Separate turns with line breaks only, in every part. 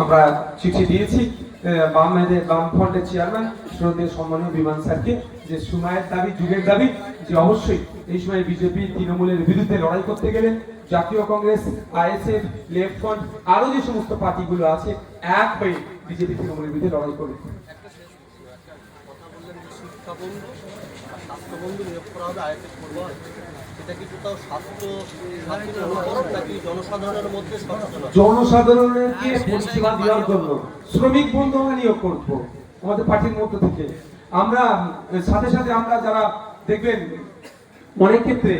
আমরা চিঠি দিয়েছি আহ, বাম ফ্রন্টের চেয়ারম্যান শ্রদ্ধেয় সম্মানীয় বিমান স্যারকে যে সময়ের দাবি যুগের দাবি যে অবশ্যই এই সময় বিজেপি তৃণমূলের বিরুদ্ধে লড়াই করতে গেলে জাতীয় কংগ্রেস আইএসএফ লেফট ফ্রন্ট আরও যে সমস্ত পার্টিগুলো আছে এক হয়ে বিজেপি তৃণমূলের বিরুদ্ধে লড়াই করবে।
শিক্ষাবন্ধু আর স্বাস্থ্যবন্ধু নিয়োগ করা হবে কি কোথাও স্বাস্থ্য অনুকরণ নাকি জনসাধারণের মধ্যে সচেতনতা?
জনসাধারণকে পরিষেবা দেওয়ার জন্য? শ্রমিক বন্ধু আমরা নিয়োগ করব আমাদের পার্টির মধ্য থেকে। আমরা সাথে সাথে আমরা যারা দেখবেন অনেক ক্ষেত্রে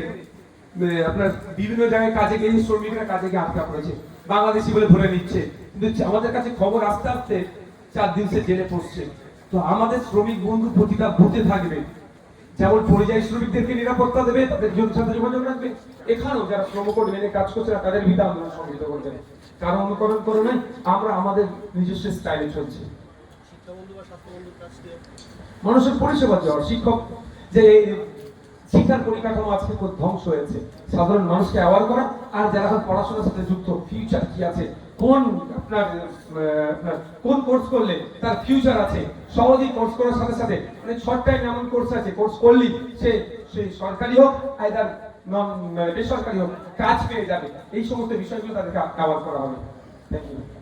আপনার বিভিন্ন জায়গায় কাজে গিয়ে শ্রমিকরা কাজে গিয়ে আটকা পড়েছে। বাংলাদেশি বলে ধরে নিচ্ছে। কিন্তু আমাদের কাছে খবর আসতে আসতে চার দিন সে জেলে পড়ছে। তো আমাদের শ্রমিক বন্ধু প্রতিটা বুথে থাকবে। যেমন পরিযায়ী শ্রমিকদেরকে নিরাপত্তা দেবে, তাদের জন- সাথে যোগাযোগ রাখবে। এখানেও যারা শ্রমকোড মেনে কাজ করছে না তাদের বিধা আন্দোলন সংগঠিত করবেন কারণ অনুকরণ করে নাই, আমরা আমাদের নিজস্ব স্টাইলে চলছি। মানুষের পরিষেবা দেওয়ার শিক্ষক, যে শিক্ষার পরিকাঠামো আজকে ধ্বংস হয়েছে। সাধারণ মানুষকে অ্যাওয়ার করা, আর যারা পড়াশোনার সাথে যুক্ত ফিউচার কি আছে? কোন আপনার আপনার কোন কোর্স করলে তার ফিউচার আছে? সহজেই কোর্স করার সাথে সাথে মানে শর্ট টাইম এমন কোর্স আছে কোর্স করলি সে সেই সরকারি হোক আইদার নন বেসরকারি হোক, কাজ পেয়ে যাবে। এই সমস্ত বিষয়গুলো তাদেরকে কভার করা হবে। Thank you